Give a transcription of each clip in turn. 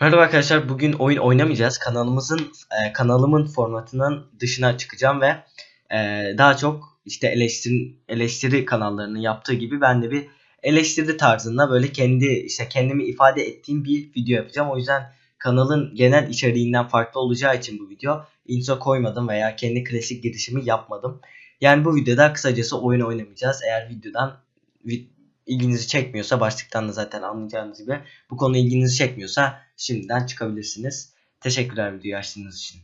Merhaba arkadaşlar. Bugün oyun oynamayacağız. Kanalımızın e, kanalımın formatının dışına çıkacağım ve e, daha çok işte eleştiri eleştiri kanallarının yaptığı gibi ben de bir eleştiri tarzında böyle kendi işte kendimi ifade ettiğim bir video yapacağım. O yüzden kanalın genel içeriğinden farklı olacağı için bu video intro koymadım veya kendi klasik girişimi yapmadım. Yani bu videoda kısacası oyun oynamayacağız. Eğer videodan vi- ilginizi çekmiyorsa başlıktan da zaten anlayacağınız gibi bu konu ilginizi çekmiyorsa şimdiden çıkabilirsiniz. Teşekkürler videoyu açtığınız için.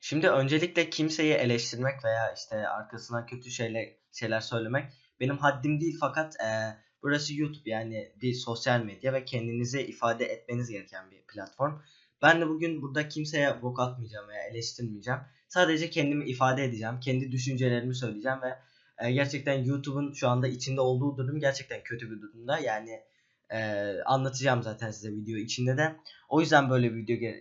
Şimdi öncelikle kimseyi eleştirmek veya işte arkasına kötü şeyler, şeyler söylemek benim haddim değil fakat e, burası YouTube yani bir sosyal medya ve kendinizi ifade etmeniz gereken bir platform. Ben de bugün burada kimseye bok atmayacağım veya eleştirmeyeceğim. Sadece kendimi ifade edeceğim. Kendi düşüncelerimi söyleyeceğim ve e, gerçekten YouTube'un şu anda içinde olduğu durum gerçekten kötü bir durumda. Yani e, anlatacağım zaten size video içinde de. O yüzden böyle bir video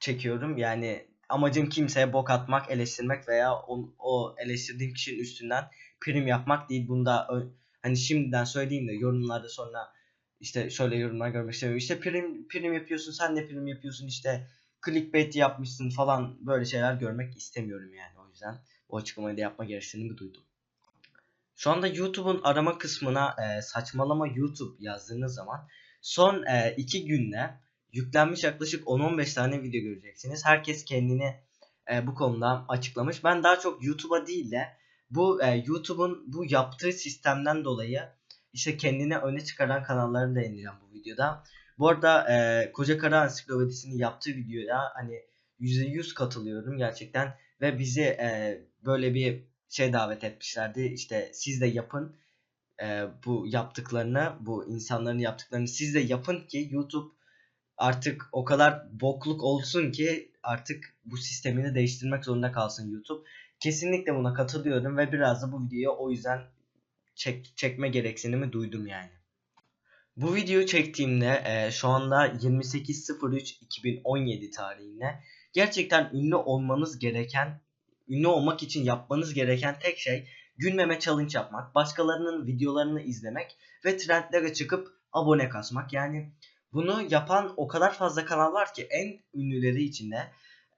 çekiyorum. Yani amacım kimseye bok atmak, eleştirmek veya o, o eleştirdiğim kişinin üstünden prim yapmak değil. Bunda ö- hani şimdiden söyleyeyim de yorumlarda sonra işte şöyle yorumlar görmek istemiyorum. İşte prim, prim yapıyorsun, sen de prim yapıyorsun işte clickbait yapmışsın falan böyle şeyler görmek istemiyorum yani. O yüzden bu açıklamayı da yapma gereksinimi duydum. Şu anda YouTube'un arama kısmına e, saçmalama YouTube yazdığınız zaman son e, iki günde yüklenmiş yaklaşık 10-15 tane video göreceksiniz. Herkes kendini e, bu konuda açıklamış. Ben daha çok YouTube'a değil de bu e, YouTube'un bu yaptığı sistemden dolayı işte kendini öne çıkaran kanalları değineceğim bu videoda. Bu arada e, Koca Kara Ansiklopedisi'nin yaptığı videoya hani %100 katılıyorum gerçekten ve bizi e, böyle bir şey davet etmişlerdi. İşte siz de yapın e, bu yaptıklarını, bu insanların yaptıklarını siz de yapın ki YouTube artık o kadar bokluk olsun ki artık bu sistemini değiştirmek zorunda kalsın YouTube. Kesinlikle buna katılıyorum ve biraz da bu videoyu o yüzden çek, çekme gereksinimi duydum yani. Bu videoyu çektiğimde e, şu anda 28.03.2017 tarihinde gerçekten ünlü olmanız gereken, ünlü olmak için yapmanız gereken tek şey gülmeme challenge yapmak, başkalarının videolarını izlemek ve trendlere çıkıp abone kasmak. Yani bunu yapan o kadar fazla kanal var ki en ünlüleri içinde.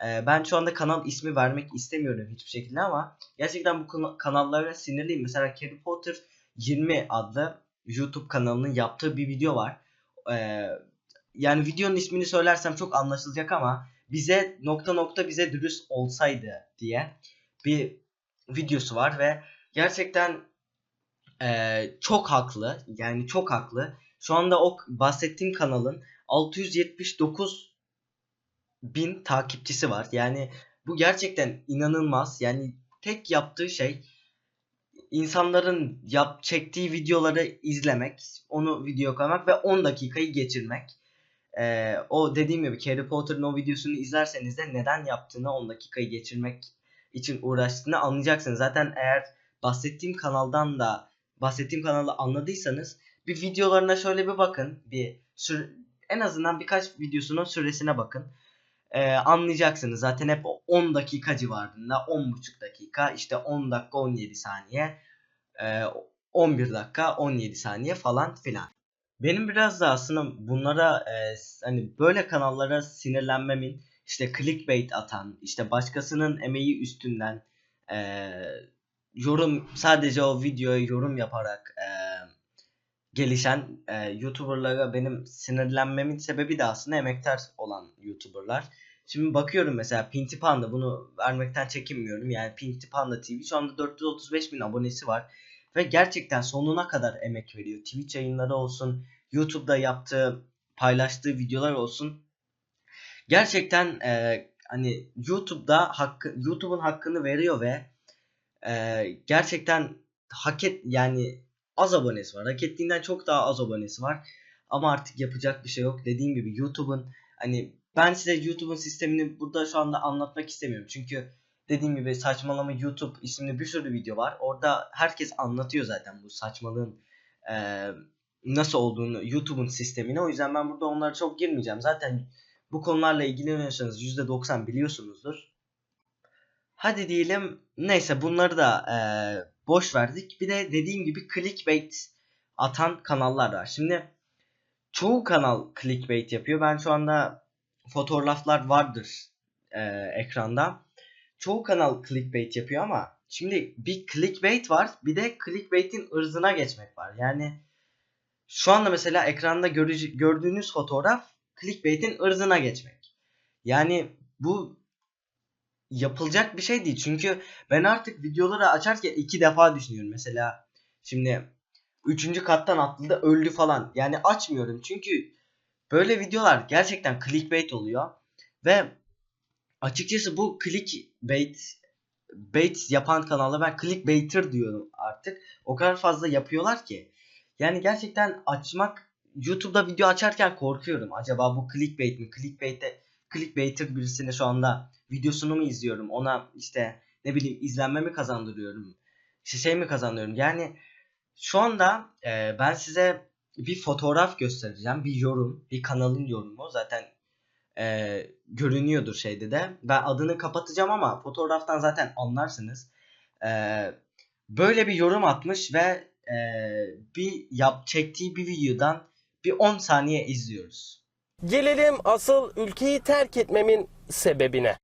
E, ben şu anda kanal ismi vermek istemiyorum hiçbir şekilde ama gerçekten bu kana- kanallara sinirliyim. Mesela Harry Potter 20 adlı YouTube kanalının yaptığı bir video var. Ee, yani videonun ismini söylersem çok anlaşılacak ama bize nokta nokta bize dürüst olsaydı diye bir videosu var ve gerçekten ee, çok haklı. Yani çok haklı. Şu anda o bahsettiğim kanalın 679 bin takipçisi var. Yani bu gerçekten inanılmaz. Yani tek yaptığı şey insanların yap çektiği videoları izlemek, onu video koymak ve 10 dakikayı geçirmek. Ee, o dediğim gibi Harry Potter'ın o videosunu izlerseniz de neden yaptığını 10 dakikayı geçirmek için uğraştığını anlayacaksınız. Zaten eğer bahsettiğim kanaldan da bahsettiğim kanalı anladıysanız bir videolarına şöyle bir bakın. Bir sür en azından birkaç videosunun süresine bakın. Ee, anlayacaksınız. Zaten hep 10 dakika civarında. 10,5 dakika. işte 10 dakika 17 saniye. Ee, 11 dakika 17 saniye falan filan. Benim biraz da aslında bunlara e, hani böyle kanallara sinirlenmemin işte clickbait atan işte başkasının emeği üstünden e, yorum sadece o videoya yorum yaparak e, gelişen e, YouTuber'lara benim sinirlenmemin sebebi de aslında emektar olan YouTuber'lar. Şimdi bakıyorum mesela Pinti Panda bunu vermekten çekinmiyorum. Yani Pinti Panda TV şu anda 435 bin abonesi var. Ve gerçekten sonuna kadar emek veriyor. Twitch yayınları olsun, YouTube'da yaptığı, paylaştığı videolar olsun. Gerçekten e, hani YouTube'da hakkı, YouTube'un hakkını veriyor ve e, gerçekten hak et yani az abonesi var. Hak ettiğinden çok daha az abonesi var. Ama artık yapacak bir şey yok. Dediğim gibi YouTube'un hani ben size YouTube'un sistemini burada şu anda anlatmak istemiyorum. Çünkü dediğim gibi saçmalama YouTube isimli bir sürü video var. Orada herkes anlatıyor zaten bu saçmalığın e, nasıl olduğunu YouTube'un sistemini. O yüzden ben burada onlara çok girmeyeceğim. Zaten bu konularla ilgileniyorsanız %90 biliyorsunuzdur. Hadi diyelim neyse bunları da e, boş verdik. Bir de dediğim gibi clickbait atan kanallar var. Şimdi çoğu kanal clickbait yapıyor. Ben şu anda fotoğraflar vardır e, ekranda. Çoğu kanal clickbait yapıyor ama şimdi bir clickbait var bir de clickbait'in ırzına geçmek var. Yani şu anda mesela ekranda gördüğünüz fotoğraf clickbait'in ırzına geçmek. Yani bu yapılacak bir şey değil. Çünkü ben artık videoları açarken iki defa düşünüyorum. Mesela şimdi üçüncü kattan atladı öldü falan. Yani açmıyorum çünkü böyle videolar gerçekten clickbait oluyor. Ve açıkçası bu clickbait bait yapan kanala ben clickbaiter diyorum artık. O kadar fazla yapıyorlar ki. Yani gerçekten açmak YouTube'da video açarken korkuyorum. Acaba bu clickbait mi? Clickbait'te clickbaiter birisini şu anda videosunu mu izliyorum? Ona işte ne bileyim izlenme mi kazandırıyorum? İşte şey mi kazanıyorum? Yani şu anda e, ben size bir fotoğraf göstereceğim. Bir yorum. Bir kanalın yorumu. Zaten e, görünüyordur şeyde de. Ben adını kapatacağım ama fotoğraftan zaten anlarsınız. E, böyle bir yorum atmış ve e, bir yap çektiği bir videodan bir 10 saniye izliyoruz. Gelelim asıl ülkeyi terk etmemin sebebine.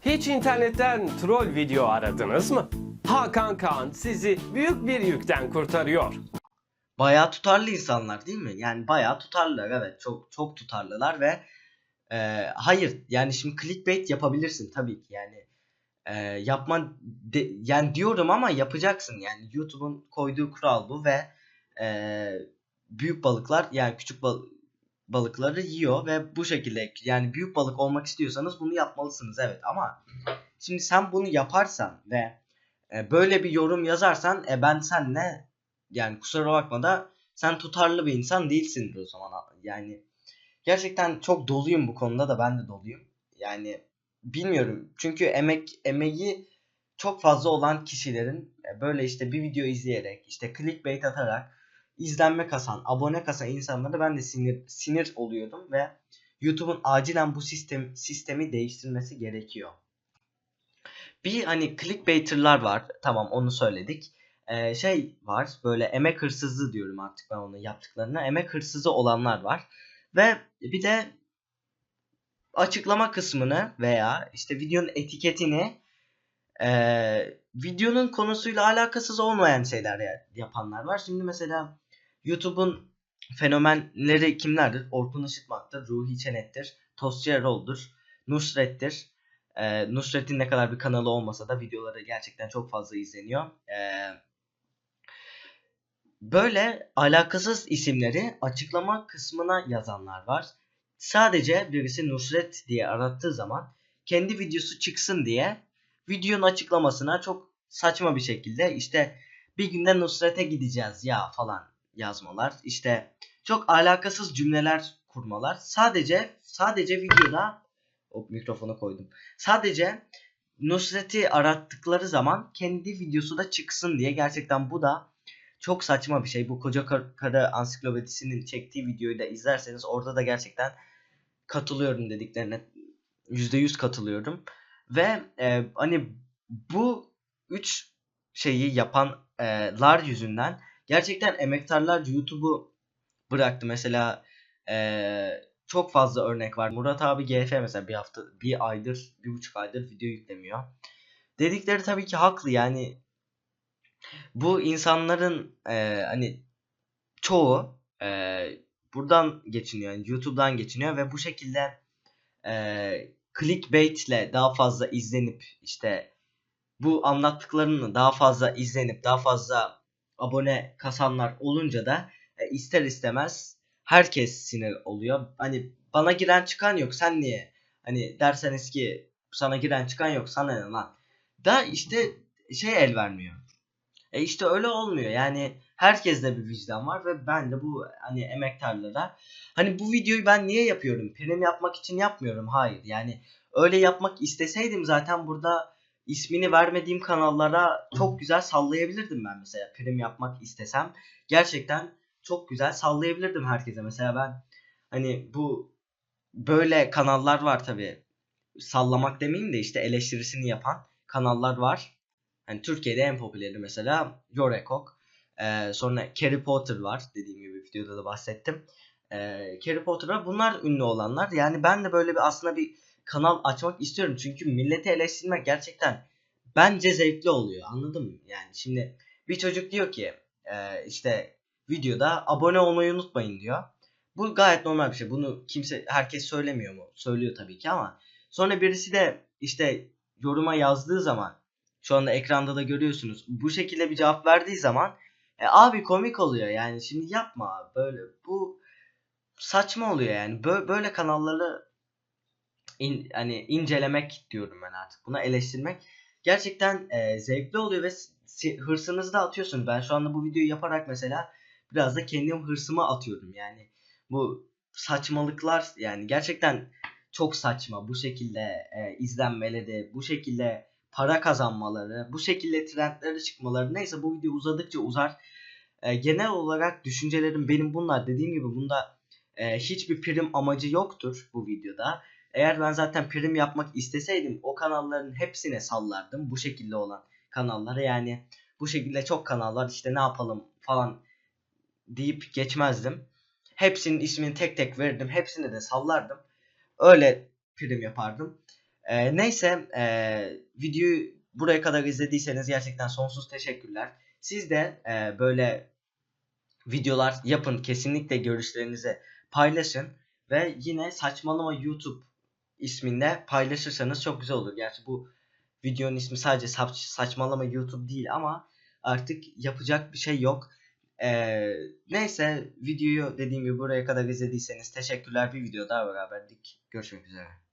Hiç internetten troll video aradınız mı? Hakan Kaan sizi büyük bir yükten kurtarıyor. Bayağı tutarlı insanlar değil mi? Yani bayağı tutarlılar evet. Çok çok tutarlılar ve e, hayır. Yani şimdi clickbait yapabilirsin tabii ki. Yani e, yapman de- yani diyorum ama yapacaksın. Yani YouTube'un koyduğu kural bu ve e, büyük balıklar yani küçük bal- balıkları yiyor ve bu şekilde yani büyük balık olmak istiyorsanız bunu yapmalısınız evet. Ama şimdi sen bunu yaparsan ve e, böyle bir yorum yazarsan e, ben senle yani kusura bakma da sen tutarlı bir insan değilsindir o zaman yani gerçekten çok doluyum bu konuda da ben de doluyum yani bilmiyorum çünkü emek emeği çok fazla olan kişilerin e, böyle işte bir video izleyerek işte clickbait atarak izlenme kasan, abone kasan insanlara ben de sinir sinir oluyordum ve YouTube'un acilen bu sistem sistemi değiştirmesi gerekiyor. Bir hani clickbaiter'lar var. Tamam onu söyledik. Ee, şey var böyle emek hırsızı diyorum artık ben onun yaptıklarına. Emek hırsızı olanlar var. Ve bir de açıklama kısmını veya işte videonun etiketini eee, videonun konusuyla alakasız olmayan şeyler ya- yapanlar var. Şimdi mesela YouTube'un fenomenleri kimlerdir? Orkun Işıtmak'tır, Ruhi Çenet'tir, Tosya Erol'dur, Nusret'tir. Eee, Nusret'in ne kadar bir kanalı olmasa da videoları gerçekten çok fazla izleniyor. Eee, böyle alakasız isimleri açıklama kısmına yazanlar var. Sadece birisi Nusret diye arattığı zaman kendi videosu çıksın diye videonun açıklamasına çok saçma bir şekilde işte bir günde Nusret'e gideceğiz ya falan yazmalar. İşte çok alakasız cümleler kurmalar. Sadece sadece videoda o mikrofonu koydum. Sadece Nusret'i arattıkları zaman kendi videosu da çıksın diye gerçekten bu da çok saçma bir şey. Bu koca Kar- karı ansiklopedisinin çektiği videoyu da izlerseniz orada da gerçekten katılıyorum dediklerine %100 katılıyorum. Ve e, hani bu üç şeyi yapanlar yüzünden gerçekten emektarlar YouTube'u bıraktı. Mesela e, çok fazla örnek var. Murat abi GF mesela bir hafta, bir aydır, bir buçuk aydır video yüklemiyor. Dedikleri tabii ki haklı yani bu insanların e, hani çoğu e, buradan geçiniyor yani YouTube'dan geçiniyor ve bu şekilde e, clickbaitle daha fazla izlenip işte bu anlattıklarını daha fazla izlenip daha fazla abone kasanlar olunca da e, ister istemez herkes sinir oluyor. Hani bana giren çıkan yok sen niye? Hani derseniz ki sana giren çıkan yok sana ne lan? Da işte şey el vermiyor. E işte öyle olmuyor. Yani herkeste bir vicdan var ve ben de bu hani emektarlara hani bu videoyu ben niye yapıyorum? Prim yapmak için yapmıyorum. Hayır. Yani öyle yapmak isteseydim zaten burada ismini vermediğim kanallara çok güzel sallayabilirdim ben mesela prim yapmak istesem. Gerçekten çok güzel sallayabilirdim herkese. Mesela ben hani bu böyle kanallar var tabi. Sallamak demeyeyim de işte eleştirisini yapan kanallar var. Hani Türkiye'de en popüleri mesela Yorekok. Ee, sonra Harry Potter var. Dediğim gibi videoda da bahsettim. Ee, Harry Potter var. Bunlar ünlü olanlar. Yani ben de böyle bir aslında bir kanal açmak istiyorum. Çünkü milleti eleştirmek gerçekten bence zevkli oluyor. Anladın mı? Yani şimdi bir çocuk diyor ki e, işte videoda abone olmayı unutmayın diyor. Bu gayet normal bir şey. Bunu kimse herkes söylemiyor mu? Söylüyor tabii ki ama sonra birisi de işte yoruma yazdığı zaman şu anda ekranda da görüyorsunuz. Bu şekilde bir cevap verdiği zaman e, abi komik oluyor yani. Şimdi yapma abi böyle. Bu saçma oluyor yani. Böyle, böyle kanalları in, hani incelemek diyorum ben artık. Buna eleştirmek gerçekten e, zevkli oluyor ve hırsınızı da atıyorsunuz. Ben şu anda bu videoyu yaparak mesela biraz da kendim hırsımı atıyorum. Yani bu saçmalıklar yani gerçekten çok saçma. Bu şekilde e, izlenmeleri, bu şekilde para kazanmaları, bu şekilde trendlere çıkmaları. Neyse bu video uzadıkça uzar. E, genel olarak düşüncelerim benim bunlar. Dediğim gibi bunda e, hiçbir prim amacı yoktur bu videoda. Eğer ben zaten prim yapmak isteseydim o kanalların hepsine sallardım. Bu şekilde olan kanallara yani bu şekilde çok kanal var işte ne yapalım falan deyip geçmezdim. Hepsinin ismini tek tek verirdim. Hepsine de sallardım. Öyle prim yapardım. Ee, neyse ee, videoyu buraya kadar izlediyseniz gerçekten sonsuz teşekkürler. Siz de ee, böyle videolar yapın. Kesinlikle görüşlerinizi paylaşın. Ve yine saçmalama YouTube isminde paylaşırsanız çok güzel olur. Gerçi bu videonun ismi sadece saç, saçmalama YouTube değil ama artık yapacak bir şey yok. Ee, neyse videoyu dediğim gibi buraya kadar izlediyseniz teşekkürler. Bir video daha beraberdik. Görüşmek üzere.